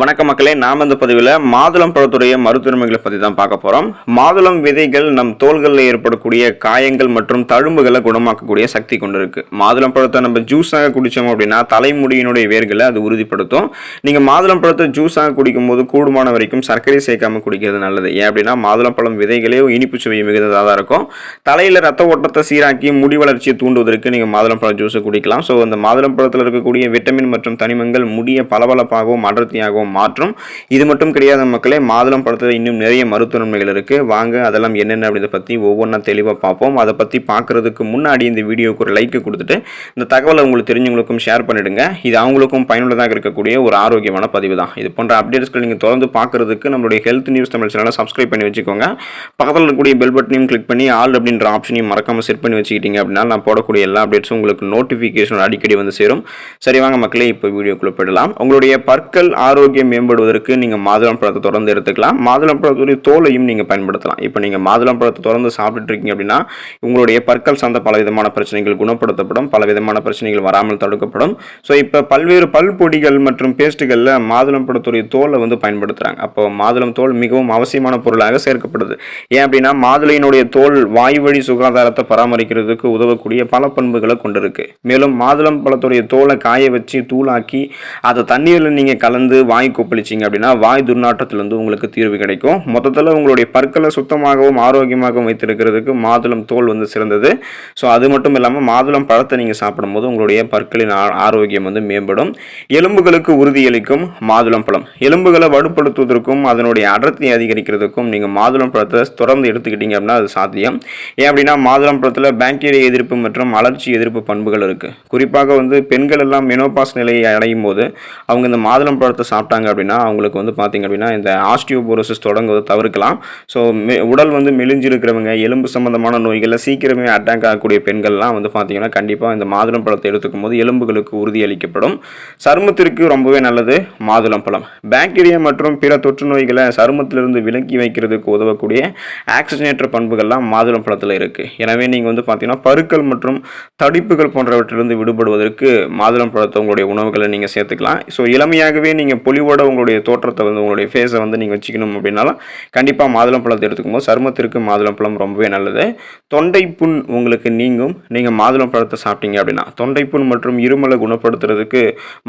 வணக்க மக்களே நாம் இந்த பதிவில் மாதுளம் பழத்துடைய மருத்துவமைகளை பற்றி தான் பார்க்க போகிறோம் மாதுளம் விதைகள் நம் தோள்களில் ஏற்படக்கூடிய காயங்கள் மற்றும் தழும்புகளை குணமாக்கக்கூடிய சக்தி கொண்டு இருக்குது மாதுளம் பழத்தை நம்ம ஜூஸாக குடித்தோம் அப்படின்னா தலைமுடியினுடைய வேர்களை அது உறுதிப்படுத்தும். நீங்கள் மாதுளம் பழத்தை ஜூஸாக குடிக்கும்போது கூடுமான வரைக்கும் சர்க்கரை சேர்க்காமல் குடிக்கிறது நல்லது. ஏன் அப்படின்னா மாதுளம் பழம் விதைகளே இனிப்பு சுவை மிகுந்ததாக தான் இருக்கும். தலையில் ரத்த ஓட்டத்தை சீராக்கி முடி வளர்ச்சியை தூண்டுவதற்கு நீங்கள் மாதுளம் பழம் ஜூஸை குடிக்கலாம். ஸோ அந்த மாதுளம் பழத்தில் இருக்கக்கூடிய விட்டமின் மற்றும் தனிமங்கள் முடியை பளபளப்பாகவும் அடர்த்தியாகவும் மாற்றும். இது மட்டும் கிடையாத மக்களே மாதுளம் பழத்தில் இன்னும் நிறைய மருத்துவ நன்மைகள் இருக்குது வாங்க அதெல்லாம் என்னென்ன அப்படின்றத பற்றி ஒவ்வொன்றா தெளிவாக பார்ப்போம். அதை பற்றி பார்க்குறதுக்கு முன்னாடி இந்த வீடியோக்கு ஒரு லைக்கு கொடுத்துட்டு இந்த தகவலை உங்களுக்கு தெரிஞ்சவங்களுக்கும் ஷேர் பண்ணிவிடுங்க இது அவங்களுக்கும் பயனுள்ளதாக இருக்கக்கூடிய ஒரு ஆரோக்கியமான பதிவு தான். இது போன்ற அப்டேட்ஸ்கள் நீங்கள் தொடர்ந்து பார்க்குறதுக்கு நம்மளுடைய ஹெல்த் நியூஸ் தமிழ் சேனலை சப்ஸ்கிரைப் பண்ணி வச்சுக்கோங்க. பக்கத்தில் இருக்கக்கூடிய பெல் பட்டனையும் கிளிக் பண்ணி ஆல் அப்படின்ற ஆப்ஷனையும் மறக்காமல் செட் பண்ணி வச்சுக்கிட்டீங்க அப்படின்னா நான் போடக்கூடிய எல்லா அப்டேட்ஸும் உங்களுக்கு நோட்டிஃபிகேஷன் அடிக்கடி வந்து சேரும். சரி வாங்க மக்களே இப்போ வீடியோக்குள்ளே போயிடலாம். உங்களுடைய பற்கள் ஆரோக்கிய ஆரோக்கியம் மேம்படுவதற்கு நீங்கள் மாதுளம் பழத்தை தொடர்ந்து எடுத்துக்கலாம். மாதுளம் பழத்துடைய தோலையும் நீங்கள் பயன்படுத்தலாம். இப்போ நீங்கள் மாதுளம் பழத்தை தொடர்ந்து சாப்பிட்டுட்டு இருக்கீங்க அப்படின்னா உங்களுடைய பற்கள் சார்ந்த பல விதமான பிரச்சனைகள் குணப்படுத்தப்படும். பல விதமான பிரச்சனைகள் வராமல் தடுக்கப்படும். ஸோ இப்போ பல்வேறு பல் பொடிகள் மற்றும் பேஸ்ட்டுகளில் மாதுளம் பழத்துடைய தோலை வந்து பயன்படுத்துகிறாங்க அப்போ மாதுளம் தோல் மிகவும் அவசியமான பொருளாக சேர்க்கப்படுது. ஏன் அப்படின்னா மாதுளையினுடைய தோல் வாய் வழி சுகாதாரத்தை பராமரிக்கிறதுக்கு உதவக்கூடிய பல பண்புகளை கொண்டிருக்கு. மேலும் மாதுளம் பழத்துடைய தோலை காய வச்சு தூளாக்கி அதை தண்ணீரில் நீங்கள் கலந்து வாய் கொப்பளிச்சிங்க அப்படின்னா வாய் துர்நாற்றத்திலிருந்து உங்களுக்கு தீர்வு கிடைக்கும். மொத்தத்தில் உங்களுடைய பற்களை சுத்தமாகவும் ஆரோக்கியமாகவும் வைத்திருக்கிறதுக்கு மாதுளம் தோல் வந்து சிறந்தது. ஸோ அது மட்டும் இல்லாமல் மாதுளம் பழத்தை நீங்கள் சாப்பிடும்போது உங்களுடைய பற்களின் ஆரோக்கியம் வந்து மேம்படும். எலும்புகளுக்கு உறுதியளிக்கும் மாதுளம் பழம். எலும்புகளை வலுப்படுத்துவதற்கும் அதனுடைய அடர்த்தியை அதிகரிக்கிறதுக்கும் நீங்கள் மாதுளம் பழத்தை தொடர்ந்து எடுத்துக்கிட்டீங்க அப்படின்னா அது சாத்தியம். ஏன் அப்படின்னா மாதுளம் பழத்தில் பாக்டீரியா எதிர்ப்பு மற்றும் அலர்ச்சி எதிர்ப்பு பண்புகள் இருக்குது குறிப்பாக வந்து பெண்கள் எல்லாம் மெனோபாஸ் நிலையை அடையும் போது அவங்க இந்த மாதுளம் பழத்தை சாப்பிட்டாங்க அப்படின்னா அவங்களுக்கு வந்து பார்த்தீங்க அப்படின்னா இந்த ஆஸ்டியோபோரோசிஸ் தொடங்குவதை தவிர்க்கலாம். ஸோ உடல் வந்து மெலிஞ்சிருக்கிறவங்க எலும்பு சம்பந்தமான நோய்களில் சீக்கிரமே அட்டாக் ஆகக்கூடிய பெண்கள்லாம் வந்து பார்த்திங்கன்னா கண்டிப்பாக இந்த மாதுளம் பழத்தை எடுத்துக்கும் போது எலும்புகளுக்கு உறுதியளிக்கப்படும் சருமத்திற்கு ரொம்பவே நல்லது மாதுளம் பழம். பாக்டீரியா மற்றும் பிற தொற்று நோய்களை சருமத்திலிருந்து விலக்கி வைக்கிறதுக்கு உதவக்கூடிய ஆக்சிஜனேற்ற பண்புகள்லாம் மாதுளம் பழத்தில் இருக்குது எனவே நீங்கள் வந்து பார்த்தீங்கன்னா பருக்கள் மற்றும் தடிப்புகள் போன்றவற்றிலிருந்து விடுபடுவதற்கு மாதுளம் பழத்தை உங்களுடைய உணவுகளை நீங்கள் சேர்த்துக்கலாம். ஸோ இளமையாகவே நீங்கள் பொலிவோட உங்களுடைய தோற்றத்தை வந்து உங்களுடைய ஃபேஸை வந்து நீங்கள் வச்சுக்கணும் அப்படின்னாலும் கண்டிப்பாக மாதுளம் பழத்தை எடுத்துக்கும் போது சருமத்திற்கு மாதுளம் பழம் ரொம்பவே நல்லது. தொண்டை புண் உங்களுக்கு நீங்கும். நீங்கள் மாதுளம் பழத்தை சாப்பிட்டீங்க அப்படின்னா தொண்டை புண் மற்றும் இருமலை குணப்படுத்துறதுக்கு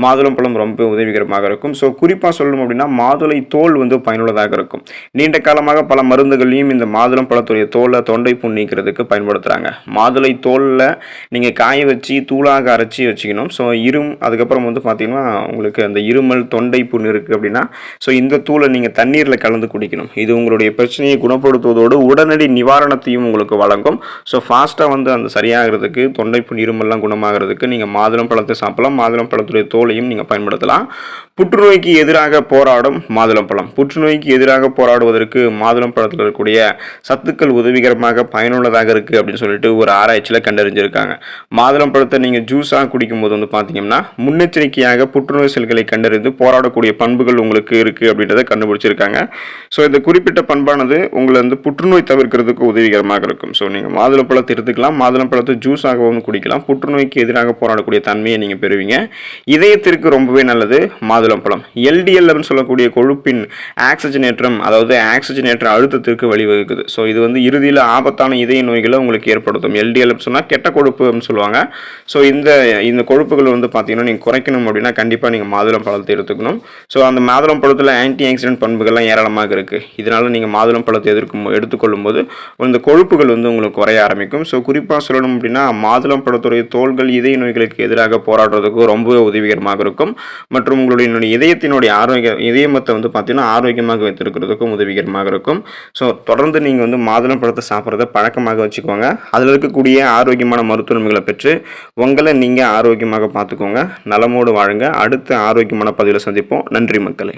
மாதுளம் பழம் ரொம்ப உதவிகரமாக இருக்கும். ஸோ குறிப்பாக சொல்லணும் அப்படின்னா மாதுளை தோல் வந்து பயனுள்ளதாக இருக்கும். நீண்ட காலமாக பல மருந்துகளையும் இந்த மாதுளம் பழத்துடைய தோலை தொண்டை புண் நீக்கிறதுக்கு பயன்படுத்துகிறாங்க மாதுளை தோலில் நீங்கள் காய வச்சு தூளாக அரைச்சி வச்சுக்கணும். ஸோ இரும் அதுக்கப்புறம் வந்து பார்த்தீங்கன்னா உங்களுக்கு அந்த இருமல் தொண்டை புண் இருக்குது அப்படின்னா ஸோ இந்த தூளை நீங்கள் தண்ணீரில் கலந்து குடிக்கணும். இது உங்களுடைய பிரச்சனையை குணப்படுத்துவதோடு உடனடி நிவாரணத்தையும் உங்களுக்கு வழங்கும். ஸோ ஃபாஸ்ட்டாக வந்து அந்த சரியாகிறதுக்கு தொண்டை புண் இருமல்லாம் குணமாகிறதுக்கு நீங்கள் மாதுளம் பழத்தை சாப்பிடலாம். மாதுளம் பழத்துடைய தோலையும் நீங்கள் பயன்படுத்தலாம். புற்றுநோய்க்கு எதிராக போராடும் மாதுளம்பழம். புற்றுநோய்க்கு எதிராக போராடுவதற்கு மாதுளம்பழத்தில் இருக்கக்கூடிய சத்துக்கள் உதவிகரமாக பயனுள்ளதாக இருக்குது அப்படின்னு சொல்லிட்டு ஒரு ஆராய்ச்சியில் கண்டறிஞ்சிருக்காங்க. மாதுளம்பழத்தை நீங்கள் ஜூஸாக குடிக்கும்போது வந்து பார்த்தீங்கன்னா முன்னெச்சரிக்கையாக புற்றுநோய் செல்களை கண்டறிந்து போராடக்கூடிய பண்புகள் உங்களுக்கு இருக்குது அப்படின்றத கண்டுபிடிச்சிருக்காங்க. ஸோ இந்த குறிப்பிட்ட பண்பானது உங்களை வந்து புற்றுநோய் தவிர்க்கிறதுக்கு உதவிகரமாக இருக்கும். ஸோ நீங்கள் மாதுளம்பழத்தை எடுத்துக்கலாம். மாதுளம்பழத்தை ஜூஸாகவும் குடிக்கலாம். புற்றுநோய்க்கு எதிராக போராடக்கூடிய தன்மையை நீங்கள் பெறுவீங்க. இதயத்திற்கு ரொம்பவே நல்லது. மாதுளம் பழம் எல்டிஎல் அப்படின்னு சொல்லக்கூடிய கொழுப்பின் ஆக்சிஜனேற்றம் அதாவது ஆக்சிஜனேற்ற அழுத்தத்திற்கு வழிவகுக்குது. ஸோ இது வந்து இறுதியில் ஆபத்தான இதய நோய்களை உங்களுக்கு ஏற்படுத்தும். எல்டிஎல் சொன்னால் கெட்ட கொழுப்பு அப்படின்னு சொல்லுவாங்க. ஸோ இந்த இந்த கொழுப்புகள் வந்து பார்த்தீங்கன்னா நீங்கள் குறைக்கணும் அப்படின்னா கண்டிப்பாக நீங்கள் மாதுளம் பழத்தை எடுத்துக்கணும். ஸோ அந்த மாதுளம் பழத்தில் ஆன்டி ஆக்சிடென்ட் பண்புகள்லாம் ஏராளமாக இருக்குது இதனால் நீங்கள் மாதுளம் பழத்தை எதிர்க்கும் எடுத்துக்கொள்ளும் போது இந்த கொழுப்புகள் வந்து உங்களுக்கு குறைய ஆரம்பிக்கும். ஸோ குறிப்பாக சொல்லணும் அப்படின்னா மாதுளம் பழத்துடைய தோள்கள் இதய நோய்களுக்கு எதிராக போராடுறதுக்கு ரொம்பவே உதவிகரமாக இருக்கும். மற்றும் உங்களுடைய இதயத்தினுடைய ஆரோக்கிய இதயமத்தை வந்து பார்த்தீங்கன்னா ஆரோக்கியமாக வைத்திருக்கிறதுக்கும் உதவிகரமாக இருக்கும். ஸோ தொடர்ந்து நீங்கள் வந்து மாதுளம் பழத்தை சாப்பிட்றத பழக்கமாக வச்சுக்கோங்க. அதில் இருக்கக்கூடிய ஆரோக்கியமான மருத்துவமைகளை பெற்று உங்களை நீங்கள் ஆரோக்கியமாக பார்த்துக்கோங்க. நலமோடு வாழுங்க. அடுத்த ஆரோக்கியமான பதிவில் சந்திப்போம். நன்றி மக்களை.